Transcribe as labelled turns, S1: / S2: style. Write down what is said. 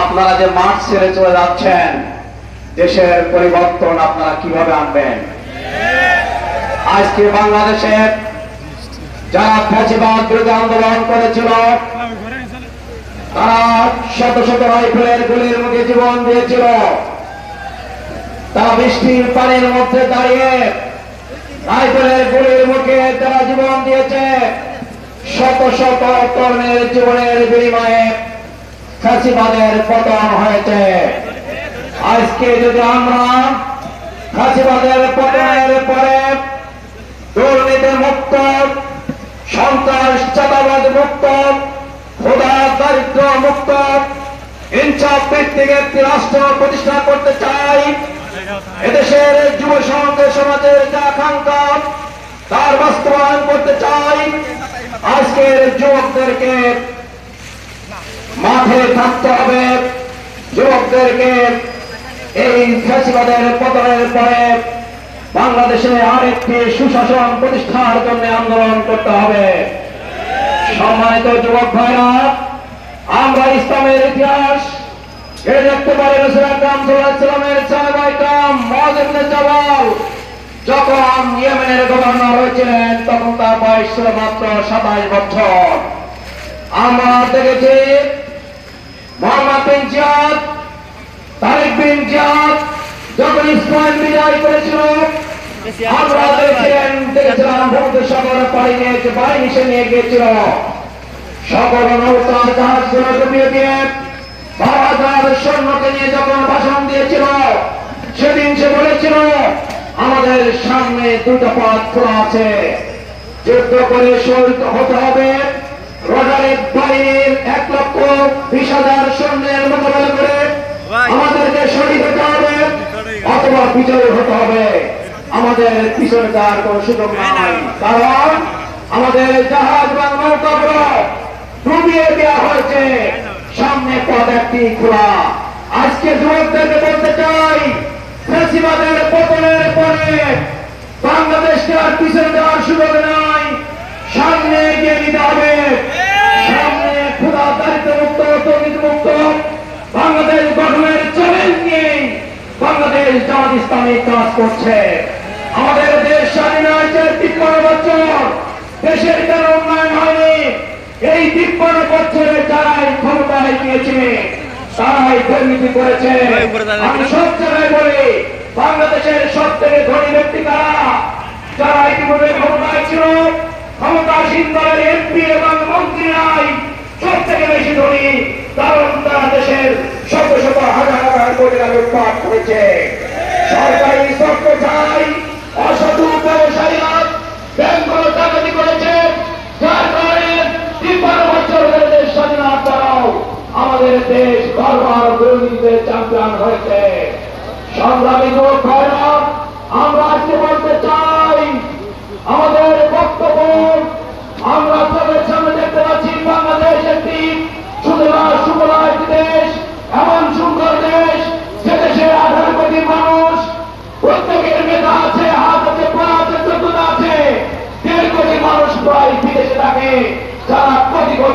S1: আপনারা যে মাঠ ছেড়ে চলে যাচ্ছেন, দেশের পরিবর্তন আপনারা কীভাবে আনবেন? আজকে বাংলাদেশের যারা ফ্যাসিবাদ বিরোধী আন্দোলন করেছিল, তারা শত শত রাইফেলের গুলির মুখে জীবন দিয়েছিল। তারা বৃষ্টির পানির মধ্যে দাঁড়িয়ে রাইফেলের গুলির মুখে তারা জীবন দিয়েছে। শত শত তরুণের জীবনের বিনিময়ে ফাঁসিবাদের পতন হয়েছে। আজকে যদি আমরা ফাঁসিবাদের পতনের পরে দুর্নীতি মুক্ত, সন্ত্রাস চাঁদাবাদ মুক্ত খোদা দারিদ্র মুক্ত, ইনসাফ ভিত্তিক একটি রাষ্ট্র প্রতিষ্ঠা করতে চাই, এদেশের যুব সমাজ, সমাজের যে আকাঙ্ক্ষা, তার বাস্তবায়ন করতে চাই, আজকের যুবকদেরকে থাকতে হবে। যুবকদেরকে এই ফ্যাসিবাদের পতনের পরে বাংলাদেশে আরেকটি সুশাসন প্রতিষ্ঠার জন্য আন্দোলন করতে হবে। সম্মানিত যুবক ভাইরা, আমরা ইসলামের ইতিহাস এ দেখতে পারি জবাল যখন ইয়েমেনের গভর্নর হয়েছিলেন, তখন তার বয়স ছিল মাত্র সাতাশ বছর। আমরা দেখেছি মোহাম্মদ বিন জিয়াদ তারেক বিন জিয়াদ যখন ইসলাম বিজয় করেছিল আমরা দেখেছিলেন দেখেছিলাম ভূমধ্যসাগর পাড়ি নিয়ে যে বাহিনী সে নিয়ে গিয়েছিল। সকল নৌকা জাহাজগুলো ডুবিয়ে দিয়ে হাজার সৈন্যকে নিয়ে যখন ভাষণ দিয়েছিল সেদিন সে বলেছিল আমাদের সামনে দুটো পথ খোলা আছে। যুদ্ধ করে শহীদ হতে হবে। রোজারের বাহিনীর এক লক্ষ বিশ হাজার সৈন্যের মোকাবেলা শহীদ হতে হবে অথবা বিজয়ী হতে হবে আমাদের পিছনে যাওয়ার কোন সুযোগ নাই কারণ আমাদের জাহাজ বা নৌকাগুলো ডুবিয়ে দেওয়া হয়েছে সামনে পথ একটি খোলা। আজকে যুবকদেরকে বলতে চাই। ফেসিবাদের পতনের পরে বাংলাদেশ জামাত ইসলামী কাজ করছে। আমাদের দেশ স্বাধীন হয়েছে তিপ্পান্ন বছর। দেশের কেন উন্নয়ন হয়নি এই তিপ্পান্ন বছরে যারাই ক্ষমতায় গিয়েছে তারাই দুর্নীতি করেছে। আমি সব জায়গায় বলি বাংলাদেশের সব থেকে ধনী ব্যক্তি কারা? যারা ইতিমধ্যে ক্ষমতায় ছিল ক্ষমতাসীন দলের এমপি এবং মন্ত্রীরাই সব থেকে বেশি ধনী কারণ তারা দেশের শত শত হাজার হাজার কোটি টাকা উৎপাদ করেছে সরকারি শর্ত চাই অসাধু ব্যবসায়ীরা করেছে আমাদের দেশ বারবার দুর্নীতিতে চ্যাম্পিয়ন হয়েছে। সংগ্রামী যুবক